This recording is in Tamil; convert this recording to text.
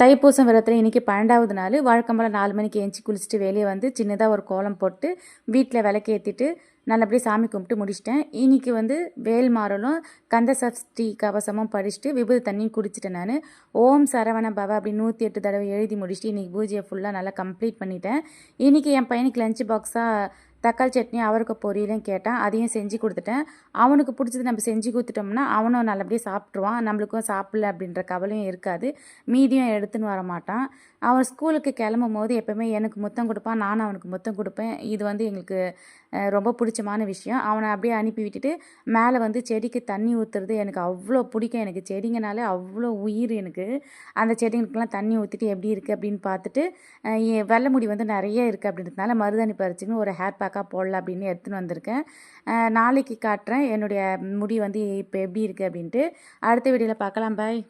தைப்பூசம் விரதத்தில் இன்றைக்கி பன்னெண்டாவது நாள் வழக்கம் நாலு மணிக்கு எழுந்துச்சி குளிச்சுட்டு வெளியே வந்து சின்னதாக ஒரு கோலம் போட்டு வீட்டில் விளக்கேற்றிட்டு நல்லபடியாக சாமி கும்பிட்டு முடிச்சிட்டேன். இன்னைக்கு வந்து வேல் மாறலும் கந்த சஷ்டி கவசமும் படிச்சுட்டு விபூதி தண்ணியும் குடிச்சிட்டேன் நான். ஓம் சரவண பவ அப்படி நூற்றி எட்டு தடவை எழுதி முடிச்சுட்டு இன்றைக்கி பூஜையை ஃபுல்லாக நல்லா கம்ப்ளீட் பண்ணிட்டேன். இன்றைக்கி என் பையனுக்கு லஞ்ச் பாக்ஸாக தக்காளி சட்னி அவருக்கு பொரியலும் கேட்டான் அதையும் செஞ்சு கொடுத்துட்டேன். அவனுக்கு பிடிச்சது நம்ம செஞ்சு கொடுத்துட்டோம்னா அவனும் நல்லபடியாக சாப்பிட்ருவான் நம்மளுக்கும் சாப்பிடல அப்படின்ற கவலையும் இருக்காது. மீதியும் எடுத்துன்னு வர மாட்டான். அவன் ஸ்கூலுக்கு கிளம்பும் போது எப்போவுமே எனக்கு முத்தம் கொடுப்பான் நானும் அவனுக்கு முத்தம் கொடுப்பேன். இது வந்து எங்களுக்கு ரொம்ப பிடிச்சமான விஷயம். அவனை அப்படியே அனுப்பி விட்டுட்டு மேலே வந்து செடிக்கு தண்ணி ஊற்றுறது எனக்கு அவ்வளோ பிடிக்கும். எனக்கு செடிங்கனாலே அவ்வளோ உயிர் எனக்கு. அந்த செடிங்களுக்கெல்லாம் தண்ணி ஊற்றிட்டு எப்படி இருக்குது அப்படின்னு பார்த்துட்டு வெள்ளை முடி வந்து நிறைய இருக்குது அப்படின்றதுனால மருதாணி பறிச்சுன்னு ஒரு ஹேர் பேக்காக போடலாம் அப்படின்னு எடுத்துன்னு வந்திருக்கேன். நாளைக்கு காட்டுறேன். என்னுடைய முடி வந்து இப்போ எப்படி இருக்குது அப்படின்ட்டு. அடுத்த வீடியோவில் பார்க்கலாம். பாய்